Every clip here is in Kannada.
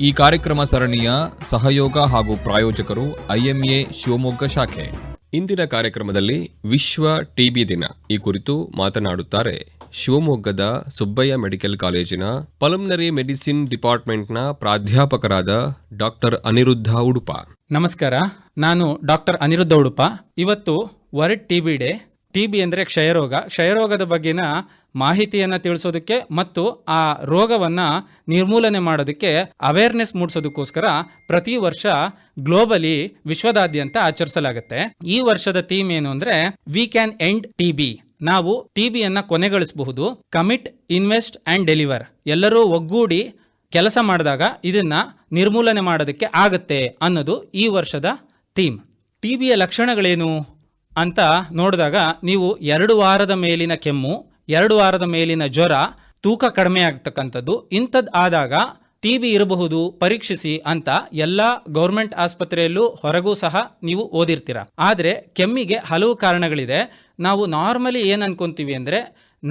ಈ ಕಾರ್ಯಕ್ರಮ ಸರಣಿಯ ಸಹಯೋಗ ಹಾಗೂ ಪ್ರಾಯೋಜಕರು ಐಎಂಎ ಶಿವಮೊಗ್ಗ ಶಾಖೆ. ಇಂದಿನ ಕಾರ್ಯಕ್ರಮದಲ್ಲಿ ವಿಶ್ವ ಟಿಬಿ ದಿನ. ಈ ಕುರಿತು ಮಾತನಾಡುತ್ತಾರೆ ಶಿವಮೊಗ್ಗದ ಸುಬ್ಬಯ್ಯ ಮೆಡಿಕಲ್ ಕಾಲೇಜಿನ ಪಲಮ್ನರಿ ಮೆಡಿಸಿನ್ ಡಿಪಾರ್ಟ್ಮೆಂಟ್ನ ಪ್ರಾಧ್ಯಾಪಕರಾದ ಡಾಕ್ಟರ್ ಅನಿರುದ್ಧ ಉಡುಪ. ನಮಸ್ಕಾರ. ನಾನು ಡಾಕ್ಟರ್ ಅನಿರುದ್ಧ ಉಡುಪ. ಇವತ್ತು world TB day. T B ಅಂದರೆ ಕ್ಷಯರೋಗ. ಕ್ಷಯರೋಗದ ಬಗ್ಗೆನ ಮಾಹಿತಿಯನ್ನು ತಿಳಿಸೋದಕ್ಕೆ ಮತ್ತು ಆ ರೋಗವನ್ನು ನಿರ್ಮೂಲನೆ ಮಾಡೋದಕ್ಕೆ ಅವೇರ್ನೆಸ್ ಮೂಡಿಸೋದಕ್ಕೋಸ್ಕರ ಪ್ರತಿ ವರ್ಷ ಗ್ಲೋಬಲಿ ವಿಶ್ವದಾದ್ಯಂತ ಆಚರಿಸಲಾಗುತ್ತೆ. ಈ ವರ್ಷದ ಥೀಮ್ ಏನು ಅಂದರೆ we can end T B ನಾವು ಟಿ ಬಿಯನ್ನು ಕೊನೆಗಳಿಸಬಹುದು. ಕಮಿಟ್ ಇನ್ವೆಸ್ಟ್ ಆ್ಯಂಡ್ ಡೆಲಿವರ್ ಎಲ್ಲರೂ ಒಗ್ಗೂಡಿ ಕೆಲಸ ಮಾಡಿದಾಗ ಇದನ್ನು ನಿರ್ಮೂಲನೆ ಮಾಡೋದಕ್ಕೆ ಆಗತ್ತೆ ಅನ್ನೋದು ಈ ವರ್ಷದ ಥೀಮ್ ಟಿ ಬಿಯ ಲಕ್ಷಣಗಳೇನು? ಅಂತ ನೋಡಿದಾಗ ನೀವು ಎರಡು ವಾರದ ಮೇಲಿನ ಕೆಮ್ಮು, ಎರಡು ವಾರದ ಮೇಲಿನ ಜ್ವರ, ತೂಕ ಕಡಿಮೆ ಆಗ್ತಕ್ಕಂಥದ್ದು ಇಂಥದ್ದು ಆದಾಗ ಟಿ ಬಿ ಇರಬಹುದು, ಪರೀಕ್ಷಿಸಿ ಅಂತ ಎಲ್ಲ ಗೌರ್ಮೆಂಟ್ ಆಸ್ಪತ್ರೆಯಲ್ಲೂ ಹೊರಗೂ ಸಹ ನೀವು ಓದಿರ್ತೀರ. ಆದರೆ ಕೆಮ್ಮಿಗೆ ಹಲವು ಕಾರಣಗಳಿದೆ. ನಾವು ನಾರ್ಮಲಿ ಏನು ಅನ್ಕೊಂತೀವಿ ಅಂದರೆ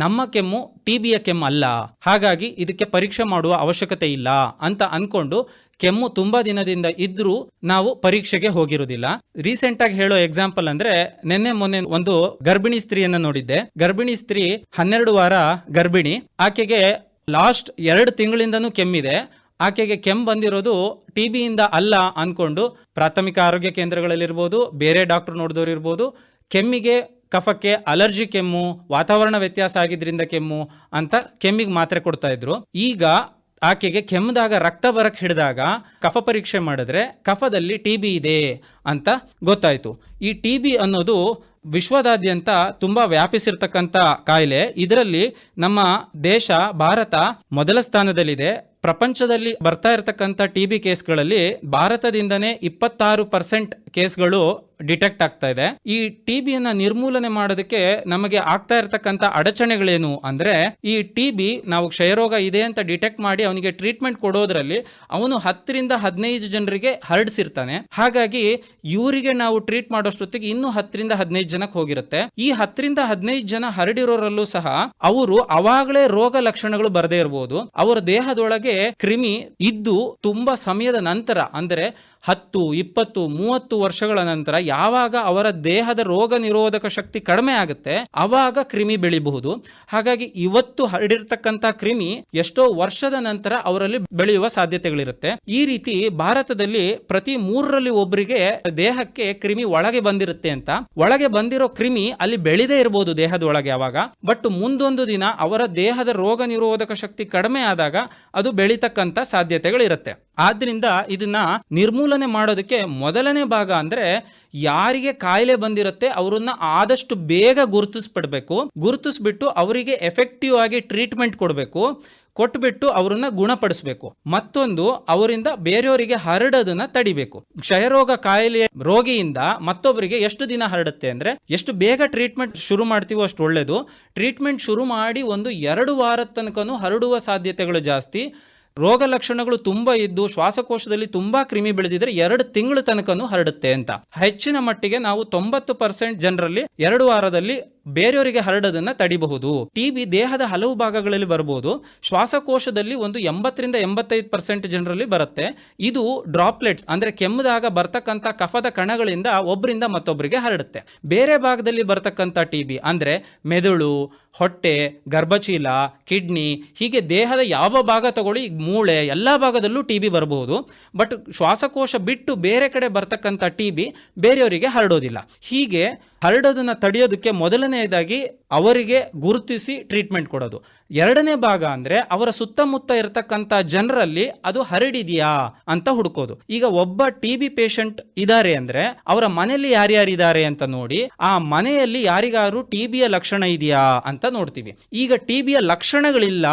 ನಮ್ಮ ಕೆಮ್ಮು ಟಿ ಬಿಯ ಕೆಮ್ಮು ಅಲ್ಲ. ಹಾಗಾಗಿ ಇದಕ್ಕೆ ಪರೀಕ್ಷೆ ಮಾಡುವ ಅವಶ್ಯಕತೆ ಇಲ್ಲ ಅಂತ ಅನ್ಕೊಂಡು ಕೆಮ್ಮು ತುಂಬಾ ದಿನದಿಂದ ಇದ್ರೂ ನಾವು ಪರೀಕ್ಷೆಗೆ ಹೋಗಿರೋದಿಲ್ಲ ರೀಸೆಂಟ್ ಆಗಿ ಹೇಳೋ ಎಕ್ಸಾಂಪಲ್ ಅಂದ್ರೆ ನಿನ್ನೆ ಮೊನ್ನೆ ಒಂದು ಗರ್ಭಿಣಿ ಸ್ತ್ರೀಯನ್ನ ನೋಡಿದ್ದೆ. ಗರ್ಭಿಣಿ ಸ್ತ್ರೀ ಹನ್ನೆರಡು ವಾರ ಗರ್ಭಿಣಿ. ಆಕೆಗೆ ಲಾಸ್ಟ್ ಎರಡು ತಿಂಗಳಿಂದನೂ ಕೆಮ್ಮಿದೆ. ಆಕೆಗೆ ಕೆಮ್ಮು ಬಂದಿರೋದು ಟಿ ಬಿಯಿಂದ ಅಲ್ಲ ಅಂದ್ಕೊಂಡು ಪ್ರಾಥಮಿಕ ಆರೋಗ್ಯ ಕೇಂದ್ರಗಳಲ್ಲಿರ್ಬೋದು, ಬೇರೆ ಡಾಕ್ಟರ್ ನೋಡಿದವರು ಇರ್ಬೋದು ಕೆಮ್ಮಿಗೆ ಕಫಕ್ಕೆ ಅಲರ್ಜಿ ಕೆಮ್ಮು, ವಾತಾವರಣ ವ್ಯತ್ಯಾಸ ಆಗಿದ್ರಿಂದ ಕೆಮ್ಮು ಅಂತ ಕೆಮ್ಮಿಗೆ ಮಾತ್ರೆ ಕೊಡ್ತಾ ಇದ್ರು. ಈಗ ಆಕೆಗೆ ಕೆಮ್ಮದಾಗ ರಕ್ತ ಬರಕ್ಕೆ ಹಿಡಿದಾಗ ಕಫ ಪರೀಕ್ಷೆ ಮಾಡಿದ್ರೆ ಕಫದಲ್ಲಿ ಟಿ ಬಿ ಇದೆ ಅಂತ ಗೊತ್ತಾಯಿತು. ಈ ಟಿ ಬಿ ಅನ್ನೋದು ವಿಶ್ವದಾದ್ಯಂತ ತುಂಬ ವ್ಯಾಪಿಸಿರ್ತಕ್ಕಂಥ ಕಾಯಿಲೆ. ಇದರಲ್ಲಿ ನಮ್ಮ ದೇಶ, ಭಾರತ ಮೊದಲ ಸ್ಥಾನದಲ್ಲಿದೆ. ಪ್ರಪಂಚದಲ್ಲಿ ಬರ್ತಾ ಇರತಕ್ಕಂಥ ಟಿ ಬಿ ಕೇಸ್ಗಳಲ್ಲಿ ಭಾರತದಿಂದನೇ ಇಪ್ಪತ್ತಾರು ಪರ್ಸೆಂಟ್ ಕೇಸ್ಗಳು ಡಿಟೆಕ್ಟ್ ಆಗ್ತಾ ಇದೆ. ಈ ಟಿ ಬಿಯನ್ನ ನಿರ್ಮೂಲನೆ ಮಾಡೋದಕ್ಕೆ ನಮಗೆ ಆಗ್ತಾ ಇರತಕ್ಕಂಥ ಅಡಚಣೆಗಳೇನು ಅಂದ್ರೆ, ಈ ಟಿ ಬಿ ನಾವು ಕ್ಷಯರೋಗ ಇದೆ ಅಂತ ಡಿಟೆಕ್ಟ್ ಮಾಡಿ ಅವನಿಗೆ ಟ್ರೀಟ್ಮೆಂಟ್ ಕೊಡೋದ್ರಲ್ಲಿ ಅವನು ಹತ್ತರಿಂದ ಹದಿನೈದು ಜನರಿಗೆ ಹರಡಿಸಿರ್ತಾನೆ. ಹಾಗಾಗಿ ಇವರಿಗೆ ನಾವು ಟ್ರೀಟ್ ಮಾಡೋಷ್ಟೊತ್ತಿಗೆ ಇನ್ನೂ ಹತ್ತರಿಂದ ಹದಿನೈದು ಜನಕ್ಕೆ ಹೋಗಿರುತ್ತೆ. ಈ ಹತ್ತರಿಂದ ಹದಿನೈದು ಜನ ಹರಡಿರೋರಲ್ಲೂ ಸಹ ಅವರು ಅವಾಗಲೇ ರೋಗ ಲಕ್ಷಣಗಳು ಬರದೇ ಇರಬಹುದು ಅವರ ದೇಹದೊಳಗೆ ಕ್ರಿಮಿ ಇದ್ದು ತುಂಬಾ ಸಮಯದ ನಂತರ, ಅಂದರೆ ಹತ್ತು, ಇಪ್ಪತ್ತು, ಮೂವತ್ತು ವರ್ಷಗಳ ನಂತರ ಯಾವಾಗ ಅವರ ದೇಹದ ರೋಗ ನಿರೋಧಕ ಶಕ್ತಿ ಕಡಿಮೆ ಆಗುತ್ತೆ, ಅವಾಗ ಕ್ರಿಮಿ ಬೆಳಿಬಹುದು. ಹಾಗಾಗಿ ಇವತ್ತು ಹರಡಿರ್ತಕ್ಕಂಥ ಕ್ರಿಮಿ ಎಷ್ಟೋ ವರ್ಷದ ನಂತರ ಅವರಲ್ಲಿ ಬೆಳೆಯುವ ಸಾಧ್ಯತೆಗಳಿರುತ್ತೆ. ಈ ರೀತಿ ಭಾರತದಲ್ಲಿ ಪ್ರತಿ ಮೂರರಲ್ಲಿ ಒಬ್ಬರಿಗೆ ದೇಹಕ್ಕೆ ಕ್ರಿಮಿ ಒಳಗೆ ಬಂದಿರುತ್ತೆ ಅಂತ. ಒಳಗೆ ಬಂದಿರೋ ಕ್ರಿಮಿ ಅಲ್ಲಿ ಬೆಳೆದೇ ಇರಬಹುದು ದೇಹದ ಒಳಗೆ ಅವಾಗ ಬಟ್ ಮುಂದೊಂದು ದಿನ ಅವರ ದೇಹದ ರೋಗ ನಿರೋಧಕ ಶಕ್ತಿ ಕಡಿಮೆ ಆದಾಗ ಅದು ಬೆಳೀತಕ್ಕಂಥ ಸಾಧ್ಯತೆಗಳಿರುತ್ತೆ. ಆದ್ದರಿಂದ ಇದನ್ನ ನಿರ್ಮೂಲನೆ ಮಾಡೋದಕ್ಕೆ ಮೊದಲನೇ ಭಾಗ ಅಂದರೆ ಯಾರಿಗೆ ಕಾಯಿಲೆ ಬಂದಿರುತ್ತೆ ಅವರನ್ನ ಆದಷ್ಟು ಬೇಗ ಗುರುತಿಸ್ಬಿಡ್ಬೇಕು. ಗುರುತಿಸ್ಬಿಟ್ಟು ಅವರಿಗೆ ಎಫೆಕ್ಟಿವ್ ಆಗಿ ಟ್ರೀಟ್ಮೆಂಟ್ ಕೊಡಬೇಕು. ಕೊಟ್ಬಿಟ್ಟು ಅವರನ್ನ ಗುಣಪಡಿಸಬೇಕು. ಮತ್ತೊಂದು ಅವರಿಂದ ಬೇರೆಯವರಿಗೆ ಹರಡೋದನ್ನ ತಡಿಬೇಕು. ಕ್ಷಯರೋಗ ಕಾಯಿಲೆ ರೋಗಿಯಿಂದ ಮತ್ತೊಬ್ಬರಿಗೆ ಎಷ್ಟು ದಿನ ಹರಡುತ್ತೆ ಅಂದ್ರೆ ಎಷ್ಟು ಬೇಗ ಟ್ರೀಟ್ಮೆಂಟ್ ಶುರು ಮಾಡ್ತೀವೋ ಅಷ್ಟು ಒಳ್ಳೇದು. ಟ್ರೀಟ್ಮೆಂಟ್ ಶುರು ಮಾಡಿ ಒಂದು ಎರಡು ವಾರದ ತನಕನೂ ಹರಡುವ ಸಾಧ್ಯತೆಗಳು ಜಾಸ್ತಿ. ರೋಗ ಲಕ್ಷಣಗಳು ತುಂಬಾ ಇದ್ದು ಶ್ವಾಸಕೋಶದಲ್ಲಿ ತುಂಬಾ ಕ್ರಿಮಿ ಬೆಳೆದಿದ್ರೆ ಎರಡು ತಿಂಗಳ ತನಕನೂ ಹರಡುತ್ತೆ ಅಂತ. ಹೆಚ್ಚಿನ ಮಟ್ಟಿಗೆ ನಾವು ತೊಂಬತ್ತು ಪರ್ಸೆಂಟ್ ಜನರಲ್ಲಿ ಎರಡು ವಾರದಲ್ಲಿ ಬೇರೆಯವರಿಗೆ ಹರಡೋದನ್ನ ತಡಿಬಹುದು. ಟಿಬಿ ದೇಹದ ಹಲವು ಭಾಗಗಳಲ್ಲಿ ಬರಬಹುದು ಶ್ವಾಸಕೋಶದಲ್ಲಿ ಒಂದು ಎಂಬತ್ತರಿಂದ ಎಂಬತ್ತೈದು ಪರ್ಸೆಂಟ್ ಜನರಲ್ಲಿ ಬರುತ್ತೆ. ಇದು ಡ್ರಾಪ್ಲೆಟ್ಸ್, ಅಂದ್ರೆ ಕೆಮ್ಮದಾಗ ಬರ್ತಕ್ಕಂಥ ಕಫದ ಕಣಗಳಿಂದ ಒಬ್ಬರಿಂದ ಮತ್ತೊಬ್ಬರಿಗೆ ಹರಡುತ್ತೆ. ಬೇರೆ ಭಾಗದಲ್ಲಿ ಬರ್ತಕ್ಕಂಥ ಟಿಬಿ ಅಂದ್ರೆ ಮೆದುಳು, ಹೊಟ್ಟೆ ಗರ್ಭಚೀಲ ಕಿಡ್ನಿ, ಹೀಗೆ ದೇಹದ ಯಾವ ಭಾಗ ತಗೊಳ್ಳಿ ಮೂಳೆ, ಎಲ್ಲ ಭಾಗದಲ್ಲೂ ಟಿ ಬಿ ಬರಬಹುದು ಬಟ್ ಶ್ವಾಸಕೋಶ ಬಿಟ್ಟು ಬೇರೆ ಕಡೆ ಬರ್ತಕ್ಕಂಥ ಟಿ ಬಿ ಬೇರೆಯವರಿಗೆ ಹರಡೋದಿಲ್ಲ. ಹೀಗೆ ಹರಡೋದನ್ನ ತಡೆಯೋದಕ್ಕೆ ಮೊದಲನೆಯದಾಗಿ ಅವರಿಗೆ ಗುರುತಿಸಿ ಟ್ರೀಟ್ಮೆಂಟ್ ಕೊಡೋದು. ಎರಡನೇ ಭಾಗ ಅಂದ್ರೆ ಅವರ ಸುತ್ತಮುತ್ತ ಇರತಕ್ಕಂತ ಜನರಲ್ಲಿ ಅದು ಹರಡಿದೆಯಾ ಅಂತ ಹುಡುಕೋದು. ಈಗ ಒಬ್ಬ ಟಿ ಬಿ ಪೇಷಂಟ್ ಇದ್ದಾರೆ ಅಂದ್ರೆ ಅವರ ಮನೆಯಲ್ಲಿ ಯಾರ್ಯಾರಿದ್ದಾರೆ ಅಂತ ನೋಡಿ, ಆ ಮನೆಯಲ್ಲಿ ಯಾರಿಗಾರು ಟಿ ಬಿಯ ಲಕ್ಷಣ ಇದೆಯಾ ಅಂತ ನೋಡ್ತೀವಿ. ಈಗ ಟಿ ಬಿಯ ಲಕ್ಷಣಗಳಿಲ್ಲ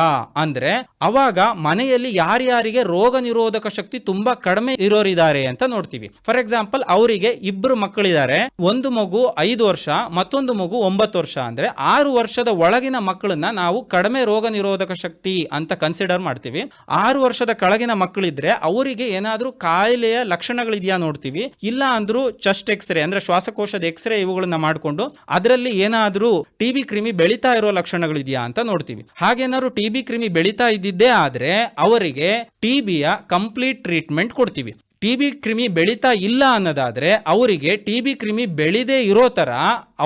ಅಂದ್ರೆ ಅವಾಗ ಮನೆಯಲ್ಲಿ ಯಾರ್ಯಾರಿಗೆ ರೋಗ ನಿರೋಧಕ ಶಕ್ತಿ ತುಂಬಾ ಕಡಿಮೆ ಇರೋರಿದ್ದಾರೆ ಅಂತ ನೋಡ್ತೀವಿ. ಫಾರ್ ಎಕ್ಸಾಂಪಲ್ ಅವರಿಗೆ ಇಬ್ಬರು ಮಕ್ಕಳಿದ್ದಾರೆ. ಒಂದು ಮಗು ಐದು ವರ್ಷ, ಮತ್ತೊಂದು ಮಗು ಒಂಬತ್ತು ವರ್ಷ ಅಂದ್ರೆ ಆರು ವರ್ಷದ ಒಳಗಿನ ಮಕ್ಕಳನ್ನ ನಾವು ಕಡಿಮೆ ರೋಗ ನಿರೋಧಕ ಶಕ್ತಿ ಅಂತ ಕನ್ಸಿಡರ್ ಮಾಡ್ತೀವಿ. ಆರು ವರ್ಷದ ಕೆಳಗಿನ ಮಕ್ಕಳಿದ್ರೆ ಅವರಿಗೆ ಏನಾದ್ರೂ ಕಾಯಿಲೆಯ ಲಕ್ಷಣಗಳಿದೆಯಾ ನೋಡ್ತೀವಿ. ಇಲ್ಲ ಅಂದ್ರೂ ಚೆಸ್ಟ್ ಎಕ್ಸ್ರೇ ಅಂದ್ರೆ ಶ್ವಾಸಕೋಶದ ಎಕ್ಸ್ರೇ ಇವುಗಳನ್ನ ಮಾಡಿಕೊಂಡು ಅದರಲ್ಲಿ ಏನಾದ್ರೂ ಟಿ ಬಿ ಕ್ರಿಮಿ ಬೆಳೀತಾ ಇರೋ ಲಕ್ಷಣಗಳಿದೆಯಾ ಅಂತ ನೋಡ್ತೀವಿ. ಹಾಗೇನಾದ್ರು ಟಿ ಬಿ ಕ್ರಿಮಿ ಬೆಳೀತಾ ಇದ್ದಿದ್ದೇ ಆದ್ರೆ ಅವರಿಗೆ ಟಿಬಿಯ ಕಂಪ್ಲೀಟ್ ಟ್ರೀಟ್ಮೆಂಟ್ ಕೊಡ್ತೀವಿ. ಟಿ ಬಿ ಕ್ರಿಮಿ ಬೆಳೀತಾ ಇಲ್ಲ ಅನ್ನೋದಾದರೆ ಅವರಿಗೆ ಟಿ ಬಿ ಕ್ರಿಮಿ ಬೆಳೀದೇ ಇರೋ ಥರ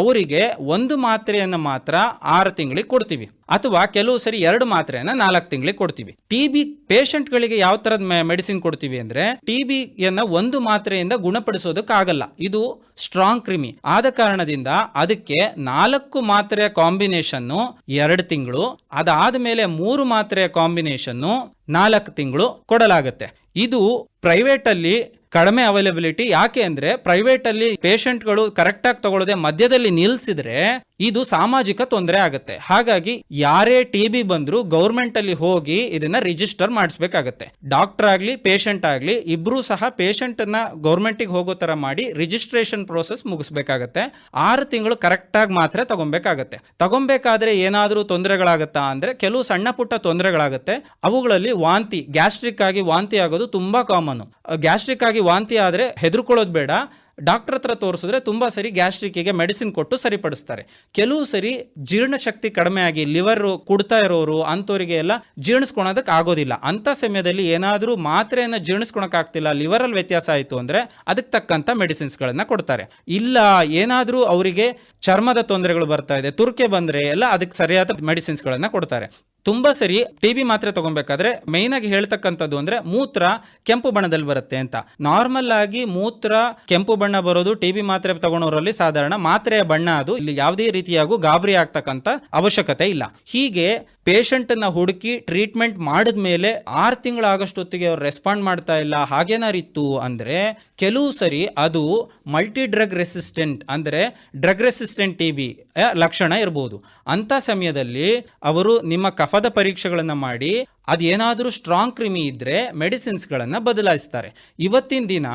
ಅವರಿಗೆ ಒಂದು ಮಾತ್ರೆಯನ್ನು ಮಾತ್ರ ಆರು ತಿಂಗಳಿಗೆ ಕೊಡ್ತೀವಿ. ಅಥವಾ ಕೆಲವು ಸರಿ ಎರಡು ಮಾತ್ರೆಯನ್ನು ನಾಲ್ಕು ತಿಂಗಳಿಗೆ ಕೊಡ್ತೀವಿ. ಟಿ ಬಿ ಪೇಷಂಟ್ಗಳಿಗೆ ಯಾವ ಥರದ ಮೆಡಿಸಿನ್ ಕೊಡ್ತೀವಿ ಅಂದರೆ ಟಿ ಬಿಯನ್ನು ಒಂದು ಮಾತ್ರೆಯಿಂದ ಗುಣಪಡಿಸೋದಕ್ಕಾಗಲ್ಲ. ಇದು ಸ್ಟ್ರಾಂಗ್ ಕ್ರಿಮಿ. ಆದ ಕಾರಣದಿಂದ ಅದಕ್ಕೆ ನಾಲ್ಕು ಮಾತ್ರೆಯ ಕಾಂಬಿನೇಷನ್ನು ಎರಡು ತಿಂಗಳು ಅದಾದ ಮೇಲೆ ಮೂರು ಮಾತ್ರೆಯ ಕಾಂಬಿನೇಷನ್ನು ನಾಲ್ಕು ತಿಂಗಳು ಕೊಡಲಾಗುತ್ತೆ. ಇದು ಪ್ರೈವೇಟ್ ಅಲ್ಲಿ ಕಡಿಮೆ ಅವೈಲಬಿಲಿಟಿ ಯಾಕೆ ಅಂದ್ರೆ ಪ್ರೈವೇಟ್ ಅಲ್ಲಿ ಪೇಷಂಟ್ಗಳು ಕರೆಕ್ಟ್ ಆಗಿ ತಗೊಳ್ಳದೆ ಮಧ್ಯದಲ್ಲಿ ನಿಲ್ಸಿದ್ರೆ ಇದು ಸಾಮಾಜಿಕ ತೊಂದರೆ ಆಗುತ್ತೆ. ಹಾಗಾಗಿ ಯಾರೇ ಟಿ ಬಿ ಬಂದರೂ ಗೌರ್ಮೆಂಟಲ್ಲಿ ಹೋಗಿ ಇದನ್ನ ರಿಜಿಸ್ಟರ್ ಮಾಡಿಸ್ಬೇಕಾಗತ್ತೆ. ಡಾಕ್ಟರ್ ಆಗಲಿ ಪೇಷಂಟ್ ಆಗಲಿ ಇಬ್ಬರೂ ಸಹ ಪೇಷಂಟ್ ಅನ್ನ ಗೌರ್ಮೆಂಟಿಗೆ ಹೋಗೋ ತರ ಮಾಡಿ ರಿಜಿಸ್ಟ್ರೇಷನ್ ಪ್ರೋಸೆಸ್ ಮುಗಿಸ್ಬೇಕಾಗತ್ತೆ. ಆರು ತಿಂಗಳು ಕರೆಕ್ಟಾಗಿ ಮಾತ್ರ ತಗೊಬೇಕಾಗತ್ತೆ ತಗೊಬೇಕಾದ್ರೆ ಏನಾದರೂ ತೊಂದರೆಗಳಾಗತ್ತಾ ಅಂದ್ರೆ ಕೆಲವು ಸಣ್ಣ ಪುಟ್ಟ ತೊಂದರೆಗಳಾಗತ್ತೆ. ಅವುಗಳಲ್ಲಿ ವಾಂತಿ ಗ್ಯಾಸ್ಟ್ರಿಕ್ ಆಗಿ ವಾಂತಿ ಆಗೋದು ತುಂಬಾ ಕಾಮನ್ ಗ್ಯಾಸ್ಟ್ರಿಕ್ ಆಗಿ ವಾಂತಿ ಆದರೆ ಹೆದರ್ಕೊಳ್ಳೋದು ಬೇಡ. ಡಾಕ್ಟರ್ ಹತ್ರ ತೋರಿಸಿದ್ರೆ ತುಂಬ ಸರಿ ಗ್ಯಾಸ್ಟ್ರಿಕ್ಕಿಗೆ ಮೆಡಿಸಿನ್ ಕೊಟ್ಟು ಸರಿಪಡಿಸ್ತಾರೆ. ಕೆಲವು ಸರಿ ಜೀರ್ಣಶಕ್ತಿ ಕಡಿಮೆ ಆಗಿ ಲಿವರ್ ಕುಡ್ತಾ ಇರೋರು ಅಂಥವರಿಗೆ ಎಲ್ಲ ಜೀರ್ಣಿಸ್ಕೊಳೋದಕ್ಕೆ ಆಗೋದಿಲ್ಲ. ಅಂಥ ಸಮಯದಲ್ಲಿ ಏನಾದರೂ ಮಾತ್ರೆಯನ್ನು ಜೀರ್ಣಿಸ್ಕೊಳಕ್ಕಾಗ್ತಿಲ್ಲ ಲಿವರಲ್ಲಿ ವ್ಯತ್ಯಾಸ ಆಯಿತು ಅಂದರೆ ಅದಕ್ಕೆ ತಕ್ಕಂಥ ಮೆಡಿಸಿನ್ಸ್ಗಳನ್ನು ಕೊಡ್ತಾರೆ. ಇಲ್ಲ, ಏನಾದರೂ ಅವರಿಗೆ ಚರ್ಮದ ತೊಂದರೆಗಳು ಬರ್ತಾ ಇದೆ, ತುರ್ಕೆ ಬಂದರೆ ಎಲ್ಲ ಅದಕ್ಕೆ ಸರಿಯಾದ ಮೆಡಿಸಿನ್ಸ್ಗಳನ್ನು ಕೊಡ್ತಾರೆ. ತುಂಬಾ ಸರಿ ಟಿ ಬಿ ಮಾತ್ರೆ ತಗೊಬೇಕಾದ್ರೆ ಮೈನ್ ಆಗಿ ಹೇಳ್ತಕ್ಕಂಥದ್ದು ಅಂದ್ರೆ ಮೂತ್ರ ಕೆಂಪು ಬಣ್ಣದಲ್ಲಿ ಬರುತ್ತೆ ಅಂತ. ನಾರ್ಮಲ್ ಆಗಿ ಮೂತ್ರ ಕೆಂಪು ಬಣ್ಣ ಬರೋದು ಟಿ ಬಿ ಮಾತ್ರೆ ತಗೊಳೋರಲ್ಲಿ ಸಾಧಾರಣ. ಮಾತ್ರೆಯ ಬಣ್ಣ ಅದು. ಇಲ್ಲಿ ಯಾವುದೇ ರೀತಿಯಾಗೂ ಗಾಬರಿ ಆಗ್ತಕ್ಕಂಥ ಅವಶ್ಯಕತೆ ಇಲ್ಲ. ಹೀಗೆ ಪೇಷಂಟ್ನ ಹುಡುಕಿ ಟ್ರೀಟ್ಮೆಂಟ್ ಮಾಡಿದ ಮೇಲೆ ಆರು ತಿಂಗಳಾಗಷ್ಟೊತ್ತಿಗೆ ಅವ್ರು ರೆಸ್ಪಾಂಡ್ ಮಾಡ್ತಾ ಇಲ್ಲ, ಹಾಗೇನಾರಿತ್ತು ಅಂದ್ರೆ ಕೆಲವು ಸರಿ ಅದು ಮಲ್ಟಿ ಡ್ರಗ್ ರೆಸಿಸ್ಟೆಂಟ್ ಅಂದ್ರೆ ಡ್ರಗ್ ರೆಸಿಸ್ಟೆಂಟ್ ಟಿ ಬಿ ಲಕ್ಷಣ ಇರಬಹುದು ಅಂತ ಸಮಯದಲ್ಲಿ ಅವರು ನಿಮ್ಮ ಕಫದ ಪರೀಕ್ಷೆಗಳನ್ನು ಮಾಡಿ ಅದೇನಾದರೂ ಸ್ಟ್ರಾಂಗ್ ಕ್ರಿಮಿ ಇದ್ದರೆ ಮೆಡಿಸಿನ್ಸ್ಗಳನ್ನು ಬದಲಾಯಿಸ್ತಾರೆ. ಇವತ್ತಿನ ದಿನ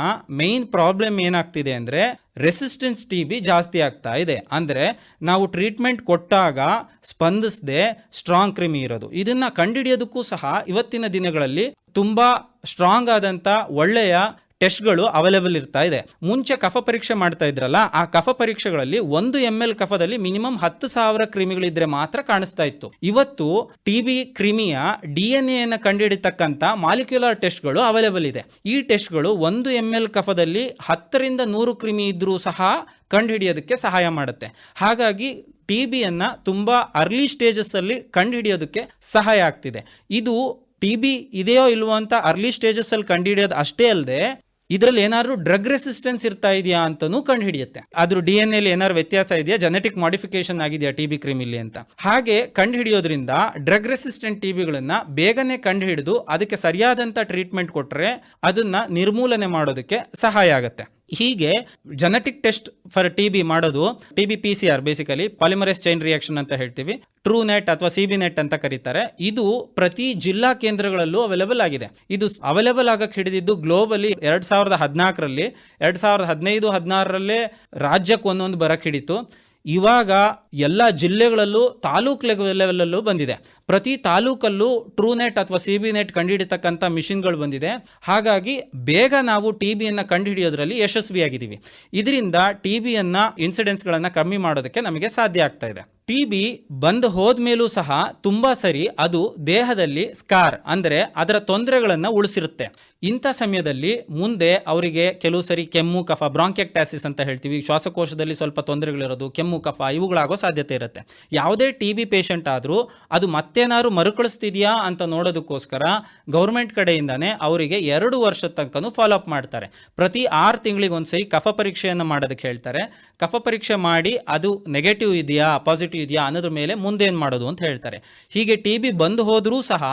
ಮೇನ್ ಪ್ರಾಬ್ಲಮ್ ಏನಾಗ್ತಿದೆ ಅಂದರೆ ರೆಸಿಸ್ಟೆನ್ಸ್ ಟಿ ಬಿ ಜಾಸ್ತಿ ಆಗ್ತಾ ಇದೆ. ಅಂದರೆ ನಾವು ಟ್ರೀಟ್ಮೆಂಟ್ ಕೊಟ್ಟಾಗ ಸ್ಪಂದಿಸದೆ ಸ್ಟ್ರಾಂಗ್ ಕ್ರಿಮಿ ಇರೋದು. ಇದನ್ನ ಕಂಡುಹಿಡಿಯೋದಕ್ಕೂ ಸಹ ಇವತ್ತಿನ ದಿನಗಳಲ್ಲಿ ತುಂಬಾ ಸ್ಟ್ರಾಂಗ್ ಆದಂಥ ಒಳ್ಳೆಯ ಟೆಸ್ಟ್ಗಳು ಅವೈಲೇಬಲ್ ಇರ್ತಾ ಇದೆ. ಮುಂಚೆ ಕಫ ಪರೀಕ್ಷೆ ಮಾಡ್ತಾ ಇದ್ರಲ್ಲ, ಆ ಕಫ ಪರೀಕ್ಷೆಗಳಲ್ಲಿ ಒಂದು ಎಂ ಎಲ್ ಕಫದಲ್ಲಿ ಮಿನಿಮಮ್ ಹತ್ತು ಸಾವಿರ ಕ್ರಿಮಿಗಳಿದ್ರೆ ಮಾತ್ರ ಕಾಣಿಸ್ತಾ ಇತ್ತು. ಇವತ್ತು ಟಿ ಬಿ ಕ್ರಿಮಿಯ ಡಿ ಎನ್ ಎನ ಕಂಡುಹಿಡಿತಕ್ಕಂಥ ಮಾಲಿಕ್ಯುಲರ್ ಟೆಸ್ಟ್ಗಳು ಅವೈಲೇಬಲ್ ಇದೆ. ಈ ಟೆಸ್ಟ್ಗಳು ಒಂದು ಎಂ ಎಲ್ ಕಫದಲ್ಲಿ ಹತ್ತರಿಂದ ನೂರು ಕ್ರಿಮಿ ಇದ್ರೂ ಸಹ ಕಂಡುಹಿಡಿಯೋದಕ್ಕೆ ಸಹಾಯ ಮಾಡುತ್ತೆ. ಹಾಗಾಗಿ ಟಿ ಬಿಯನ್ನು ತುಂಬ ಅರ್ಲಿ ಸ್ಟೇಜಸ್ಸಲ್ಲಿ ಕಂಡುಹಿಡಿಯೋದಕ್ಕೆ ಸಹಾಯ ಆಗ್ತಿದೆ. ಇದು ಟಿ ಬಿ ಇದೆಯೋ ಇಲ್ವೋ ಅಂತ ಅರ್ಲಿ ಸ್ಟೇಜಸ್ಸಲ್ಲಿ ಕಂಡುಹಿಡಿಯೋದು ಅಷ್ಟೇ ಅಲ್ಲದೆ ಇದರಲ್ಲಿ ಏನಾದ್ರು ಡ್ರಗ್ ರೆಸಿಸ್ಟೆನ್ಸ್ ಇರ್ತಾ ಇದೆಯಾ ಅಂತಲೂ ಕಂಡು ಹಿಡಿಯುತ್ತೆ ಆದ್ರೂ ಡಿ ಎನ್ ಎಲ್ಲಿ ಏನಾದ್ರು ವ್ಯತ್ಯಾಸ ಇದೆಯಾ? ಜೆನೆಟಿಕ್ ಮಾಡಿಫಿಕೇಶನ್ ಆಗಿದೆಯಾ ಟಿ ಬಿ ಕ್ರಿಮಿಲಿ ಅಂತ. ಹಾಗೆ ಕಂಡು ಹಿಡಿಯೋದ್ರಿಂದ ಡ್ರಗ್ ರೆಸಿಸ್ಟೆಂಟ್ ಟಿ ಬಿಗಳನ್ನ ಬೇಗನೆ ಕಂಡು ಹಿಡಿದು ಅದಕ್ಕೆ ಸರಿಯಾದಂಥ ಟ್ರೀಟ್ಮೆಂಟ್ ಕೊಟ್ಟರೆ ಅದನ್ನ ನಿರ್ಮೂಲನೆ ಮಾಡೋದಕ್ಕೆ ಸಹಾಯ ಆಗುತ್ತೆ. ಹೀಗೆ genetic test for T B ಮಾಡೋದು T B P C R basically polymerise chain reaction ಅಂತ ಹೇಳ್ತೀವಿ. ಟ್ರೂ ನೆಟ್ ಅಥವಾ ಸಿ ಬಿ ನೆಟ್ ಅಂತ ಕರೀತಾರೆ. ಇದು ಪ್ರತಿ ಜಿಲ್ಲಾ ಕೇಂದ್ರಗಳಲ್ಲೂ ಅವೈಲೇಬಲ್ ಆಗಿದೆ. ಇದು ಅವೈಲೇಬಲ್ ಆಗಕ್ಕೆ ಹಿಡಿದಿದ್ದು ಗ್ಲೋಬಲಿ ಎರಡ್ ಸಾವಿರದ ಹದಿನಾಲ್ಕರಲ್ಲಿ, ಎರಡ್ ಸಾವಿರದ ಹದಿನೈದು, ಹದಿನಾರರಲ್ಲೇ ರಾಜ್ಯಕ್ಕೆ ಒಂದೊಂದು ಬರಕ್ಕೆ ಹಿಡಿತು. ಇವಾಗ ಎಲ್ಲ ಜಿಲ್ಲೆಗಳಲ್ಲೂ ತಾಲೂಕ್ ಲೆವೆಲಲ್ಲೂ ಬಂದಿದೆ. ಪ್ರತಿ ತಾಲೂಕಲ್ಲೂ ಟ್ರೂ ನೆಟ್ ಅಥವಾ ಸಿ ಬಿ ನೆಟ್ ಕಂಡುಹಿಡಿತಕ್ಕಂಥ ಮಿಷಿನ್ಗಳು ಬಂದಿದೆ. ಹಾಗಾಗಿ ಬೇಗ ನಾವು ಟಿ ಬಿಯನ್ನು ಕಂಡುಹಿಡಿಯೋದ್ರಲ್ಲಿ ಯಶಸ್ವಿಯಾಗಿದ್ದೀವಿ. ಇದರಿಂದ ಟಿ ಬಿಯನ್ನು ಇನ್ಸಿಡೆನ್ಸ್ಗಳನ್ನು ಕಮ್ಮಿ ಮಾಡೋದಕ್ಕೆ ನಮಗೆ ಸಾಧ್ಯ ಆಗ್ತಾ ಇದೆ. ಟಿ ಬಿ ಬಂದು ಹೋದ್ಮೇಲೂ ಸಹ ತುಂಬ ಸರಿ ಅದು ದೇಹದಲ್ಲಿ ಸ್ಕಾರ್, ಅಂದರೆ ಅದರ ತೊಂದರೆಗಳನ್ನು ಉಳಿಸಿರುತ್ತೆ. ಇಂಥ ಸಮಯದಲ್ಲಿ ಮುಂದೆ ಅವರಿಗೆ ಕೆಲವು ಸರಿ ಕೆಮ್ಮು, ಕಫ ಬ್ರಾಂಕೆಕ್ಟಾಸಿಸ್ ಅಂತ ಹೇಳ್ತೀವಿ. ಶ್ವಾಸಕೋಶದಲ್ಲಿ ಸ್ವಲ್ಪ ತೊಂದರೆಗಳಿರೋದು, ಕೆಮ್ಮು, ಕಫ ಇವುಗಳಾಗೋ ಸಾಧ್ಯತೆ ಇರುತ್ತೆ. ಯಾವುದೇ ಟಿ ಬಿ ಪೇಷಂಟ್ ಆದರೂ ಅದು ಮತ್ತೇನಾದ್ರು ಮರುಕಳಿಸ್ತಿದೆಯಾ ಅಂತ ನೋಡೋದಕ್ಕೋಸ್ಕರ ಗೌರ್ಮೆಂಟ್ ಕಡೆಯಿಂದನೇ ಅವರಿಗೆ ಎರಡು ವರ್ಷದ ತನಕನೂ ಫಾಲೋಅಪ್ ಮಾಡ್ತಾರೆ. ಪ್ರತಿ ಆರು ತಿಂಗಳಿಗೆ ಒಂದ್ಸರಿ ಕಫ ಪರೀಕ್ಷೆಯನ್ನು ಮಾಡೋದಕ್ಕೆ ಹೇಳ್ತಾರೆ. ಕಫ ಪರೀಕ್ಷೆ ಮಾಡಿ ಅದು ನೆಗೆಟಿವ್ ಇದೆಯಾ, ಪಾಸಿಟಿವ್ ಇದೆಯಾ ಅನ್ನೋದ್ರ ಮೇಲೆ ಮುಂದೇನು ಮಾಡೋದು ಅಂತ ಹೇಳ್ತಾರೆ. ಹೀಗೆ ಟಿ ಬಿ ಬಂದು ಹೋದರೂ ಸಹ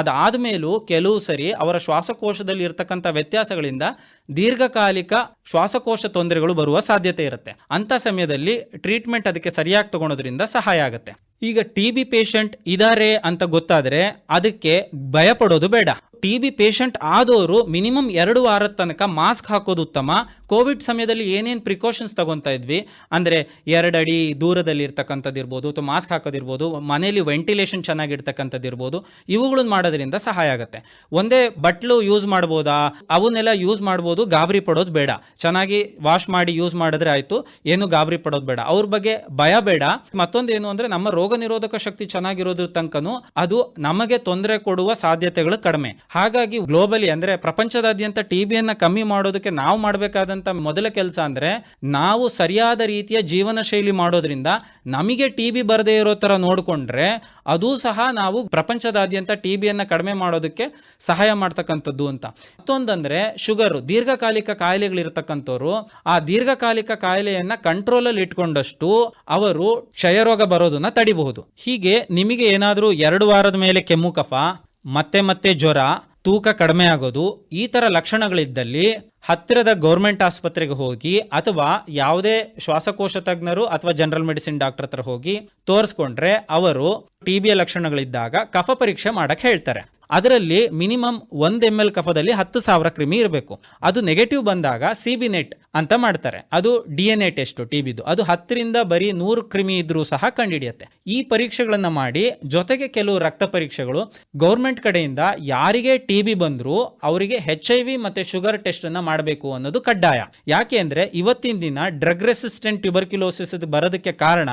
ಅದಾದ ಮೇಲೂ ಕೆಲವು ಸರಿ ಅವರ ಶ್ವಾಸಕೋಶದಲ್ಲಿ ಇರತಕ್ಕಂಥ ವ್ಯತ್ಯಾಸಗಳಿಂದ ದೀರ್ಘಕಾಲಿಕ ಶ್ವಾಸಕೋಶ ತೊಂದರೆಗಳು ಬರುವ ಸಾಧ್ಯತೆ ಇರುತ್ತೆ. ಅಂಥ ಸಮಯದಲ್ಲಿ ಟ್ರೀಟ್ಮೆಂಟ್ ಅದಕ್ಕೆ ಸರಿಯಾಗಿ ತಗೊಳೋದ್ರಿಂದ ಸಹಾಯ ಆಗುತ್ತೆ. ಈಗ ಟಿ ಬಿ ಪೇಷಂಟ್ ಇದ್ದಾರೆ ಅಂತ ಗೊತ್ತಾದರೆ ಅದಕ್ಕೆ ಭಯಪಡೋದು ಬೇಡ. ಟಿ ಬಿ ಪೇಷಂಟ್ ಆದವರು ಮಿನಿಮಮ್ ಎರಡು ವಾರದ ತನಕ ಮಾಸ್ಕ್ ಹಾಕೋದು ಉತ್ತಮ. ಕೋವಿಡ್ ಸಮಯದಲ್ಲಿ ಏನೇನು ಪ್ರಿಕಾಷನ್ಸ್ ತಗೊತಾ ಇದ್ವಿ? ಅಂದರೆ ಎರಡಡಿ ದೂರದಲ್ಲಿ ಇರ್ತಕ್ಕಂಥದ್ದು ಇರ್ಬೋದು, ಅಥವಾ ಮಾಸ್ಕ್ ಹಾಕೋದಿರ್ಬೋದು ಮನೆಯಲ್ಲಿ ವೆಂಟಿಲೇಷನ್ ಚೆನ್ನಾಗಿರ್ತಕ್ಕಂಥದ್ದು ಇರ್ಬೋದು ಇವುಗಳನ್ನು ಮಾಡೋದ್ರಿಂದ ಸಹಾಯ ಆಗುತ್ತೆ. ಒಂದೇ ಬಟ್ಲು ಯೂಸ್ ಮಾಡ್ಬೋದಾ? ಅವನ್ನೆಲ್ಲ ಯೂಸ್ ಮಾಡ್ಬೋದು, ಗಾಬರಿ ಪಡೋದು ಬೇಡ. ಚೆನ್ನಾಗಿ ವಾಶ್ ಮಾಡಿ ಯೂಸ್ ಮಾಡಿದ್ರೆ ಆಯಿತು, ಏನು ಗಾಬರಿ ಪಡೋದು ಬೇಡ. ಅವ್ರ ಬಗ್ಗೆ ಭಯ ಬೇಡ. ಮತ್ತೊಂದು ಏನು ಅಂದರೆ ನಮ್ಮ ರೋಗ ನಿರೋಧಕ ಶಕ್ತಿ ಚೆನ್ನಾಗಿರೋದ್ರ ತನಕನೂ ಅದು ನಮಗೆ ತೊಂದರೆ ಕೊಡುವ ಸಾಧ್ಯತೆಗಳು ಕಡಿಮೆ. ಹಾಗಾಗಿ ಗ್ಲೋಬಲಿ ಅಂದ್ರೆ ಪ್ರಪಂಚದಾದ್ಯಂತ ಟಿ ಬಿಯನ್ನು ಕಮ್ಮಿ ಮಾಡೋದಕ್ಕೆ ನಾವು ಮಾಡಬೇಕಾದಂತ ಮೊದಲ ಕೆಲಸ ಅಂದ್ರೆ ನಾವು ಸರಿಯಾದ ರೀತಿಯ ಜೀವನ ಶೈಲಿ ಮಾಡೋದ್ರಿಂದ ನಮಗೆ ಟಿ ಬಿ ಬರದೇ ಇರೋ ತರ ನೋಡಿಕೊಂಡ್ರೆ ಅದು ಸಹ ನಾವು ಪ್ರಪಂಚದಾದ್ಯಂತ ಟಿ ಬಿಯನ್ನು ಕಡಿಮೆ ಮಾಡೋದಕ್ಕೆ ಸಹಾಯ ಮಾಡ್ತಕ್ಕಂಥದ್ದು ಅಂತ. ಮತ್ತೊಂದಂದ್ರೆ ಶುಗರ್, ದೀರ್ಘಕಾಲಿಕ ಕಾಯಿಲೆಗಳಿರ್ತಕ್ಕಂಥವ್ರು ಆ ದೀರ್ಘಕಾಲಿಕ ಕಾಯಿಲೆಯನ್ನ ಕಂಟ್ರೋಲಲ್ಲಿ ಇಟ್ಕೊಂಡಷ್ಟು ಅವರು ಕ್ಷಯರೋಗ ಬರೋದನ್ನ ತಡಿಬಹುದು. ಹೀಗೆ ನಿಮಗೆ ಏನಾದರೂ ಎರಡು ವಾರದ ಮೇಲೆ ಕೆಮ್ಮು, ಕಫ ಮತ್ತೆ ಮತ್ತೆ ಜ್ವರ, ತೂಕ ಕಡಿಮೆ ಆಗೋದು ಈ ಥರ ಲಕ್ಷಣಗಳಿದ್ದಲ್ಲಿ ಹತ್ತಿರದ ಗೌರ್ಮೆಂಟ್ ಆಸ್ಪತ್ರೆಗೆ ಹೋಗಿ ಅಥವಾ ಯಾವುದೇ ಶ್ವಾಸಕೋಶ ತಜ್ಞರು ಅಥವಾ ಜನರಲ್ ಮೆಡಿಸಿನ್ ಡಾಕ್ಟರ್ ಹತ್ರ ಹೋಗಿ ತೋರಿಸ್ಕೊಂಡ್ರೆ ಅವರು ಟಿ ಬಿಯ ಲಕ್ಷಣಗಳಿದ್ದಾಗ ಕಫ ಪರೀಕ್ಷೆ ಮಾಡಕ್ಕೆ ಹೇಳ್ತಾರೆ. ಅದರಲ್ಲಿ ಮಿನಿಮಮ್ ಒಂದ್ ಎಂ ಎಲ್ ಕಫದಲ್ಲಿ ಹತ್ತು ಸಾವಿರ ಕ್ರಿಮಿ ಇರಬೇಕು. ಅದು ನೆಗೆಟಿವ್ ಬಂದಾಗ ಸಿ ಬಿ ನೆಟ್ ಅಂತ ಮಾಡ್ತಾರೆ. ಅದು D N A test, T ಬಿದು. ಅದು ಹತ್ತರಿಂದ ಬರೀ ನೂರು ಕ್ರಿಮಿ ಇದ್ರೂ ಸಹ ಕಂಡುಹಿಡಿಯುತ್ತೆ. ಈ ಪರೀಕ್ಷೆಗಳನ್ನು ಮಾಡಿ ಜೊತೆಗೆ ಕೆಲವು ರಕ್ತ ಪರೀಕ್ಷೆಗಳು ಗೌರ್ಮೆಂಟ್ ಕಡೆಯಿಂದ ಯಾರಿಗೆ ಟಿ ಬಿ ಬಂದರೂ ಅವರಿಗೆ ಹೆಚ್ ಐ ವಿ ಮತ್ತೆ ಶುಗರ್ ಟೆಸ್ಟ್ ಅನ್ನ ಮಾಡಬೇಕು ಅನ್ನೋದು ಕಡ್ಡಾಯ. ಯಾಕೆ ಅಂದರೆ ಇವತ್ತಿನ ದಿನ ಡ್ರಗ್ ರೆಸಿಸ್ಟೆಂಟ್ ಟ್ಯೂಬರ್ಕ್ಯುಲೋಸಿಸ್ ಬರೋದಕ್ಕೆ ಕಾರಣ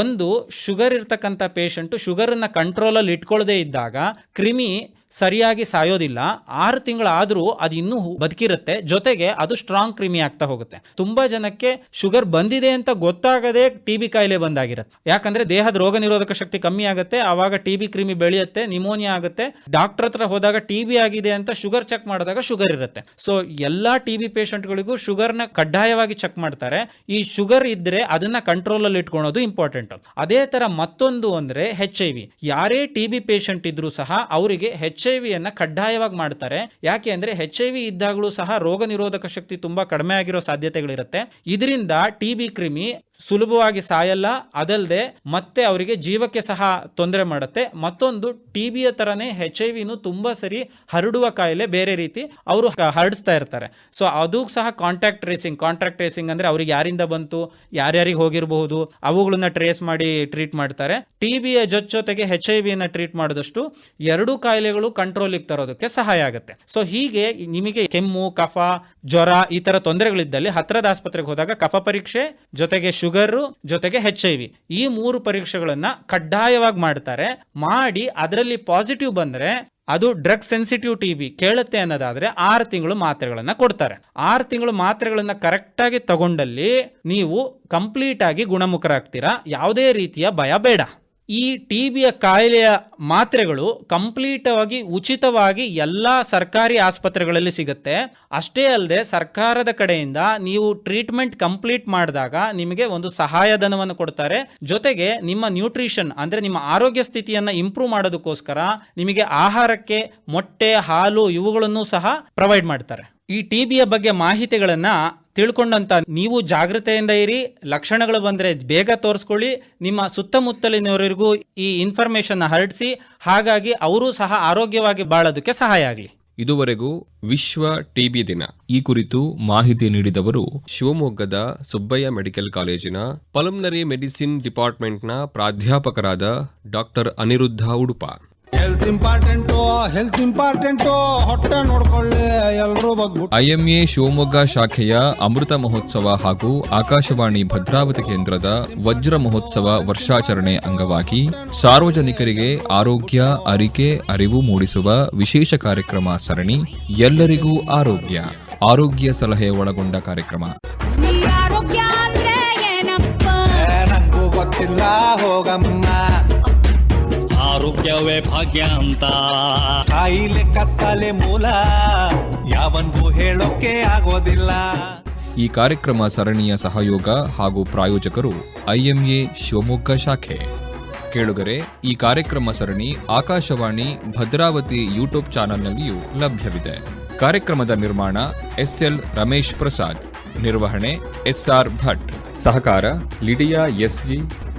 ಒಂದು ಶುಗರ್ ಇರ್ತಕ್ಕಂಥ ಪೇಷಂಟ್ ಶುಗರ್ ಕಂಟ್ರೋಲಲ್ಲಿ ಇಟ್ಕೊಳ್ಳದೆ ಇದ್ದಾಗ ಕ್ರಿಮಿ ಸರಿಯಾಗಿ ಸಾಯೋದಿಲ್ಲ. ಆರು ತಿಂಗಳಾದರೂ ಅದು ಇನ್ನೂ ಬದುಕಿರುತ್ತೆ. ಜೊತೆಗೆ ಅದು ಸ್ಟ್ರಾಂಗ್ ಕ್ರಿಮಿ ಆಗ್ತಾ ಹೋಗುತ್ತೆ. ತುಂಬಾ ಜನಕ್ಕೆ ಶುಗರ್ ಬಂದಿದೆ ಅಂತ ಗೊತ್ತಾಗದೆ ಟಿ ಬಿ ಕಾಯಿಲೆ ಬಂದಾಗಿರುತ್ತೆ. ಯಾಕಂದ್ರೆ ದೇಹದ ರೋಗ ನಿರೋಧಕ ಶಕ್ತಿ ಕಮ್ಮಿ ಆಗುತ್ತೆ. ಆವಾಗ ಟಿ ಬಿ ಕ್ರಿಮಿ ಬೆಳೆಯುತ್ತೆ ನಿಮೋನಿಯಾ ಆಗುತ್ತೆ. ಡಾಕ್ಟರ್ ಹತ್ರ ಹೋದಾಗ ಟಿ ಬಿ ಆಗಿದೆ ಅಂತ ಶುಗರ್ ಚೆಕ್ ಮಾಡಿದಾಗ ಶುಗರ್ ಇರುತ್ತೆ. ಸೊ ಎಲ್ಲಾ ಟಿ ಬಿ ಪೇಷಂಟ್ಗಳಿಗೂ ಶುಗರ್ನ ಕಡ್ಡಾಯವಾಗಿ ಚೆಕ್ ಮಾಡ್ತಾರೆ. ಈ ಶುಗರ್ ಇದ್ರೆ ಅದನ್ನ ಕಂಟ್ರೋಲ್ ಅಲ್ಲಿ ಇಟ್ಕೊಳೋದು ಇಂಪಾರ್ಟೆಂಟ್ ಅದೇ ತರ ಮತ್ತೊಂದು ಅಂದ್ರೆ ಹೆಚ್ ಐ ವಿ ಯಾರೇ ಟಿ ಬಿ ಪೇಷಂಟ್ ಇದ್ರೂ ಸಹ ಅವರಿಗೆ ಹೆಚ್ ಐ ವಿಯನ್ನು ಕಡ್ಡಾಯವಾಗಿ ಮಾಡ್ತಾರೆ. ಯಾಕೆ ಅಂದರೆ ಎಚ್ ಐ ವಿ ಇದ್ದಾಗಲೂ ಸಹ ರೋಗ ನಿರೋಧಕ ಶಕ್ತಿ ತುಂಬಾ ಕಡಿಮೆ ಆಗಿರೋ ಸಾಧ್ಯತೆಗಳಿರುತ್ತೆ. ಇದರಿಂದ ಟಿ ಬಿ ಕ್ರಿಮಿ ಸುಲಭವಾಗಿ ಸಾಯಲ್ಲ ಅದಲ್ಲದೆ ಮತ್ತೆ ಅವರಿಗೆ ಜೀವಕ್ಕೆ ಸಹ ತೊಂದರೆ ಮಾಡುತ್ತೆ. ಮತ್ತೊಂದು ಟಿ ಬಿಯ ತರನೇ ಹೆಚ್ ಐ ವಿನು ತುಂಬಾ ಸರಿ ಹರಡುವ ಕಾಯಿಲೆ ಬೇರೆ ರೀತಿ ಅವರು ಹರಡಿಸ್ತಾ ಇರ್ತಾರೆ. ಸೊ ಅದು ಸಹ ಕಾಂಟ್ಯಾಕ್ಟ್ ಟ್ರೇಸಿಂಗ್ ಕಾಂಟ್ಯಾಕ್ಟ್ ಟ್ರೇಸಿಂಗ್ ಅಂದ್ರೆ ಅವ್ರಿಗೆ ಯಾರಿಂದ ಬಂತು, ಯಾರ್ಯಾರಿಗೆ ಹೋಗಿರಬಹುದು, ಅವುಗಳನ್ನ ಟ್ರೇಸ್ ಮಾಡಿ ಟ್ರೀಟ್ ಮಾಡ್ತಾರೆ. ಟಿ ಬಿಯ ಜೊತೆಗೆ ಹೆಚ್ ಐ ವಿಯನ್ನ ಟ್ರೀಟ್ ಮಾಡಿದಷ್ಟು ಎರಡೂ ಕಾಯಿಲೆಗಳು ಕಂಟ್ರೋಲಿಗೆ ತರೋದಕ್ಕೆ ಸಹಾಯ ಆಗುತ್ತೆ. ಸೊ ಹೀಗೆ ನಿಮಗೆ ಕೆಮ್ಮು, ಕಫ, ಜ್ವರ ಈ ಥರ ತೊಂದರೆಗಳಿದ್ದಲ್ಲಿ ಹತ್ರದ ಆಸ್ಪತ್ರೆಗೆ ಹೋದಾಗ ಕಫ ಪರೀಕ್ಷೆ, ಜೊತೆಗೆ ಜೊತೆಗೆ ಹೆಚ್ ಐ ವಿ ಈ ಮೂರು ಪರೀಕ್ಷೆಗಳನ್ನ ಕಡ್ಡಾಯವಾಗಿ ಮಾಡ್ತಾರೆ. ಮಾಡಿ ಅದರಲ್ಲಿ ಪಾಸಿಟಿವ್ ಬಂದ್ರೆ ಅದು ಡ್ರಗ್ ಸೆನ್ಸಿಟಿವ್ ಟಿ ಬಿ ಕೇಳುತ್ತೆ ಅನ್ನೋದಾದ್ರೆ ಆರು ತಿಂಗಳು ಮಾತ್ರೆಗಳನ್ನ ಕೊಡ್ತಾರೆ. ಆರು ತಿಂಗಳು ಮಾತ್ರೆಗಳನ್ನ ಕರೆಕ್ಟ್ ಆಗಿ ತಗೊಂಡಲ್ಲಿ ನೀವು ಕಂಪ್ಲೀಟ್ ಆಗಿ ಗುಣಮುಖರಾಗ್ತೀರಾ. ಯಾವುದೇ ರೀತಿಯ ಭಯ ಬೇಡ. ಈ ಟಿ ಬಿಯ ಕಾಯಿಲೆಯ ಮಾತ್ರೆಗಳು ಕಂಪ್ಲೀಟ್ ಆಗಿ ಉಚಿತವಾಗಿ ಎಲ್ಲ ಸರ್ಕಾರಿ ಆಸ್ಪತ್ರೆಗಳಲ್ಲಿ ಸಿಗುತ್ತೆ. ಅಷ್ಟೇ ಅಲ್ಲದೆ ಸರ್ಕಾರದ ಕಡೆಯಿಂದ ನೀವು ಟ್ರೀಟ್ಮೆಂಟ್ ಕಂಪ್ಲೀಟ್ ಮಾಡಿದಾಗ ನಿಮಗೆ ಒಂದು ಸಹಾಯಧನವನ್ನು ಕೊಡ್ತಾರೆ. ಜೊತೆಗೆ ನಿಮ್ಮ ನ್ಯೂಟ್ರಿಷನ್ ಅಂದ್ರೆ ನಿಮ್ಮ ಆರೋಗ್ಯ ಸ್ಥಿತಿಯನ್ನ ಇಂಪ್ರೂವ್ ಮಾಡೋದಕ್ಕೋಸ್ಕರ ನಿಮಗೆ ಆಹಾರಕ್ಕೆ ಮೊಟ್ಟೆ, ಹಾಲು ಇವುಗಳನ್ನು ಸಹ ಪ್ರೊವೈಡ್ ಮಾಡ್ತಾರೆ. ಈ ಟಿ ಬಿಯ ಬಗ್ಗೆ ಮಾಹಿತಿಗಳನ್ನ ತಿಳ್ಕೊಂಡಂತ ನೀವು ಜಾಗೃತೆಯಿಂದ ಇರಿ, ಲಕ್ಷಣಗಳು ಬಂದರೆ ಬೇಗ ತೋರಿಸ್ಕೊಳ್ಳಿ, ನಿಮ್ಮ ಸುತ್ತಮುತ್ತಲಿನವರಿಗೂ ಈ ಇನ್ಫಾರ್ಮೇಶನ್ ಹರಡಿಸಿ, ಹಾಗಾಗಿ ಅವರು ಸಹ ಆರೋಗ್ಯವಾಗಿ ಬಾಳೋದಕ್ಕೆ ಸಹಾಯ ಆಗಲಿ. ಇದುವರೆಗೂ ವಿಶ್ವ ಟಿಬಿ ದಿನ. ಈ ಕುರಿತು ಮಾಹಿತಿ ನೀಡಿದವರು ಶಿವಮೊಗ್ಗದ ಸುಬ್ಬಯ್ಯ ಮೆಡಿಕಲ್ ಕಾಲೇಜಿನ ಪಲಮ್ನರಿ ಮೆಡಿಸಿನ್ ಡಿಪಾರ್ಟ್ಮೆಂಟ್ನ ಪ್ರಾಧ್ಯಾಪಕರಾದ doctor Aniruddha Udupa. Health important health important ಹೊಟ್ಟೆ ನೋಡ್ಕೊಳ್ಳಿ ಎಲ್ರೂ ಬಗ್ಬಿಟ್ಟು ಐಎಂಎ ಶಿವಮೊಗ್ಗ ಶಾಖೆಯ ಅಮೃತ ಮಹೋತ್ಸವ ಹಾಗೂ ಆಕಾಶವಾಣಿ ಭದ್ರಾವತಿ ಕೇಂದ್ರದ ವಜ್ರ ಮಹೋತ್ಸವ ವರ್ಷಾಚರಣೆ ಅಂಗವಾಗಿ ಸಾರ್ವಜನಿಕರಿಗೆ ಆರೋಗ್ಯ ಅರಿಕೆ ಅರಿವು ಮೂಡಿಸುವ ವಿಶೇಷ ಕಾರ್ಯಕ್ರಮ ಸರಣಿ ಎಲ್ಲರಿಗೂ ಆರೋಗ್ಯ ಆರೋಗ್ಯ ಸಲಹೆ ಒಳಗೊಂಡ ಕಾರ್ಯಕ್ರಮ. ಗೊತ್ತಿಲ್ಲ ಹೋಗಮ್ಮ. ಆರೋಗ್ಯವೇ ಭಾಗ್ಯ ಅಂತ. ಕಾಯಿಲೆ ಕಸಾಲೆ ಮೂಲ ಯಾವನ್ಗೂ ಹೇಳೋಕೆ ಆಗೋದಿಲ್ಲ. ಈ ಕಾರ್ಯಕ್ರಮ ಸರಣಿಯ ಸಹಯೋಗ ಹಾಗೂ ಪ್ರಾಯೋಜಕರು ಐಎಂಎ ಶಿವಮೊಗ್ಗ ಶಾಖೆ. ಕೇಳುಗರೆ ಈ ಕಾರ್ಯಕ್ರಮ ಸರಣಿ ಆಕಾಶವಾಣಿ ಭದ್ರಾವತಿ ಯೂಟ್ಯೂಬ್ ಚಾನೆಲ್ನಲ್ಲಿಯೂ ಲಭ್ಯವಿದೆ. ಕಾರ್ಯಕ್ರಮದ ನಿರ್ಮಾಣ ಎಸ್ಎಲ್ ರಮೇಶ್ ಪ್ರಸಾದ್. ನಿರ್ವಹಣೆ ಎಸ್ಆರ್ ಭಟ್. ಸಹಕಾರ ಲಿಡಿಯಾ ಎಸ್ಜಿ